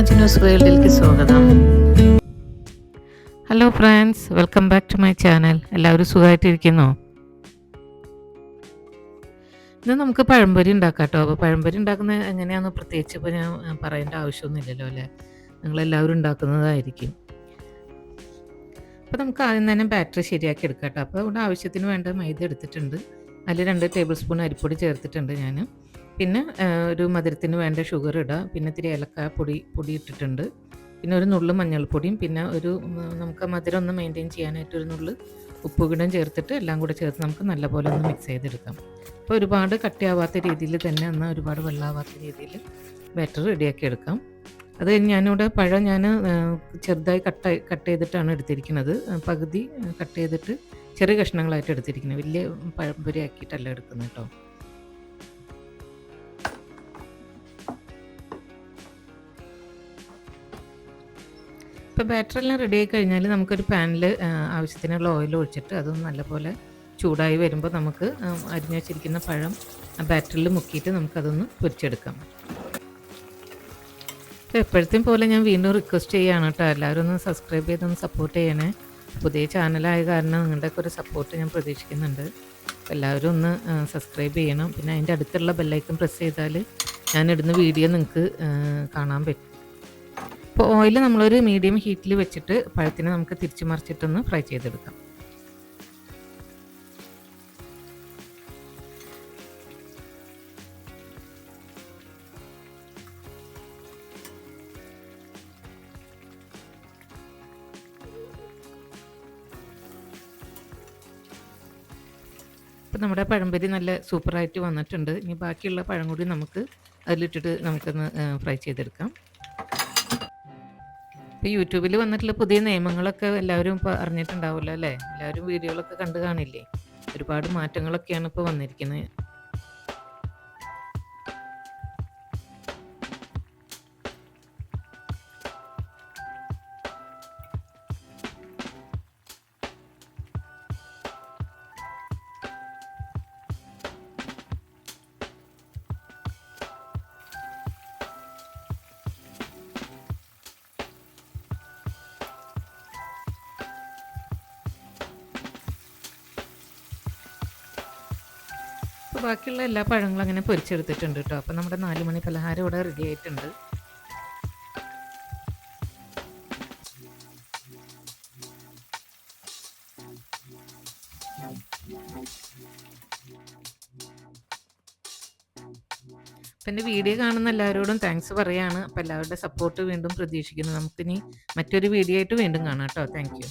മജിനൂസ് വേൾഡിലേക്ക് സ്വാഗതം. Hello friends welcome back to my channel എല്ലാവരും സുഖമായിട്ടിരിക്കുന്നു? ഇന്ന് നമുക്ക് പഴംപൊരി ഉണ്ടാക്കാം കേട്ടോ അപ്പോൾ പഴംപൊരി ഉണ്ടാക്കുന്നത് എങ്ങനെയാണെന്ന് പ്രത്യേകിച്ച് ഇപ്പോൾ ഞാൻ പറയേണ്ട ആവശ്യമൊന്നുമില്ലല്ലോ അല്ലേ? നിങ്ങളെല്ലാവരും ഉണ്ടാക്കുന്നതായിരിക്കും. അപ്പോൾ നമുക്ക് ആദ്യം തന്നെ ബാറ്ററി ശരിയാക്കി എടുക്കാം കേട്ടോ അപ്പോൾ ഇവിടെ ആവശ്യത്തിന് വേണ്ട മൈദ എടുത്തിട്ടുണ്ട്. അതിൽ രണ്ട് ടേബിൾ സ്പൂൺ അരിപ്പൊടി ചേർത്തിട്ടുണ്ട് ഞാൻ പിന്നെ ഒരു മധുരത്തിന് വേണ്ട ഷുഗർ ഇടുക പിന്നെ ഇത്തിരി ഏലക്കായ പൊടി പൊടി ഇട്ടിട്ടുണ്ട് പിന്നെ ഒരു നുള്ളു മഞ്ഞൾപ്പൊടിയും പിന്നെ ഒരു നമുക്ക് മധുരം ഒന്ന് മെയിന്റെയിൻ ചെയ്യാനായിട്ട് ഒരു നുള്ളു ഉപ്പ് കൂടെ ചേർത്തിട്ട് എല്ലാം കൂടെ ചേർത്ത് നമുക്ക് നല്ലപോലെ ഒന്ന് മിക്സ് ചെയ്തെടുക്കാം. അപ്പോൾ ഒരുപാട് കട്ടിയാവാത്ത രീതിയിൽ തന്നെ ഒന്ന് ഒരുപാട് വെള്ളമാവാത്ത രീതിയിൽ ബാറ്റർ റെഡിയാക്കി എടുക്കാം. അത് ഞാനിവിടെ പഴം ഞാൻ ചെറുതായി കട്ട് കട്ട് ചെയ്തിട്ടാണ് എടുത്തിരിക്കുന്നത്. പകുതി കട്ട് ചെയ്തിട്ട് ചെറിയ കഷ്ണങ്ങളായിട്ട് എടുത്തിരിക്കുന്നത്. വലിയ പഴംപൊരി ആക്കിയിട്ടല്ല എടുക്കുന്നത് കേട്ടോ. ഇപ്പോൾ ബാറ്ററെല്ലാം റെഡി ആയി കഴിഞ്ഞാൽ നമുക്കൊരു പാനിൽ ആവശ്യത്തിനുള്ള ഓയിൽ ഒഴിച്ചിട്ട് അതൊന്ന് നല്ലപോലെ ചൂടായി വരുമ്പോൾ നമുക്ക് അരിഞ്ഞു വെച്ചിരിക്കുന്ന പഴം ബാറ്ററിൽ മുക്കിയിട്ട് നമുക്കതൊന്ന് പൊരിച്ചെടുക്കാം. അപ്പോൾ എപ്പോഴത്തെയും പോലെ ഞാൻ വീണ്ടും റിക്വസ്റ്റ് ചെയ്യുകയാണ് കേട്ടോ എല്ലാവരും ഒന്ന് സബ്സ്ക്രൈബ് ചെയ്തൊന്ന് സപ്പോർട്ട് ചെയ്യണേ. പുതിയ ചാനലായ കാരണം നിങ്ങളുടെയൊക്കെ ഒരു സപ്പോർട്ട് ഞാൻ പ്രതീക്ഷിക്കുന്നുണ്ട്. എല്ലാവരും ഒന്ന് സബ്സ്ക്രൈബ് ചെയ്യണം. പിന്നെ അതിന്റെ അടുത്തുള്ള ബെല്ലൈക്കൺ പ്രസ് ചെയ്താൽ ഞാനിടുന്ന വീഡിയോ നിങ്ങൾക്ക് കാണാൻ പറ്റും. ഇപ്പോൾ ഓയിൽ നമ്മളൊരു മീഡിയം ഹീറ്റിൽ വെച്ചിട്ട് പഴത്തിനെ നമുക്ക് തിരിച്ചു മറിച്ചിട്ടൊന്ന് ഫ്രൈ ചെയ്തെടുക്കാം. ഇപ്പം നമ്മുടെ പഴംപൊരി നല്ല സൂപ്പറായിട്ട് വന്നിട്ടുണ്ട്. ഇനി ബാക്കിയുള്ള പഴം കൂടി നമുക്ക് അതിലിട്ടിട്ട് നമുക്കൊന്ന് ഫ്രൈ ചെയ്തെടുക്കാം. ഇപ്പോൾ യൂട്യൂബിൽ വന്നിട്ടുള്ള പുതിയ നിയമങ്ങളൊക്കെ എല്ലാവരും അറിഞ്ഞിട്ടുണ്ടാവുമല്ലോ അല്ലേ? എല്ലാവരും വീഡിയോകളൊക്കെ കണ്ടു കാണില്ലേ? ഒരുപാട് മാറ്റങ്ങളൊക്കെയാണ് ഇപ്പോൾ വന്നിരിക്കുന്നത്. ബാക്കിയുള്ള എല്ലാ പഴങ്ങളും അങ്ങനെ പൊരിച്ചെടുത്തിട്ടുണ്ട് കേട്ടോ. അപ്പോൾ നമ്മുടെ നാല് മണി പലഹാരം ഇവിടെ റെഡി ആയിട്ടുണ്ട്. അപ്പം എന്റെ വീഡിയോ കാണുന്ന എല്ലാവരോടും താങ്ക്സ് പറയാണ്. അപ്പോൾ എല്ലാവരുടെ സപ്പോർട്ട് വീണ്ടും പ്രതീക്ഷിക്കുന്നു. നമുക്കിനി മറ്റൊരു വീഡിയോ ആയിട്ട് വീണ്ടും കാണാം കേട്ടോ. താങ്ക്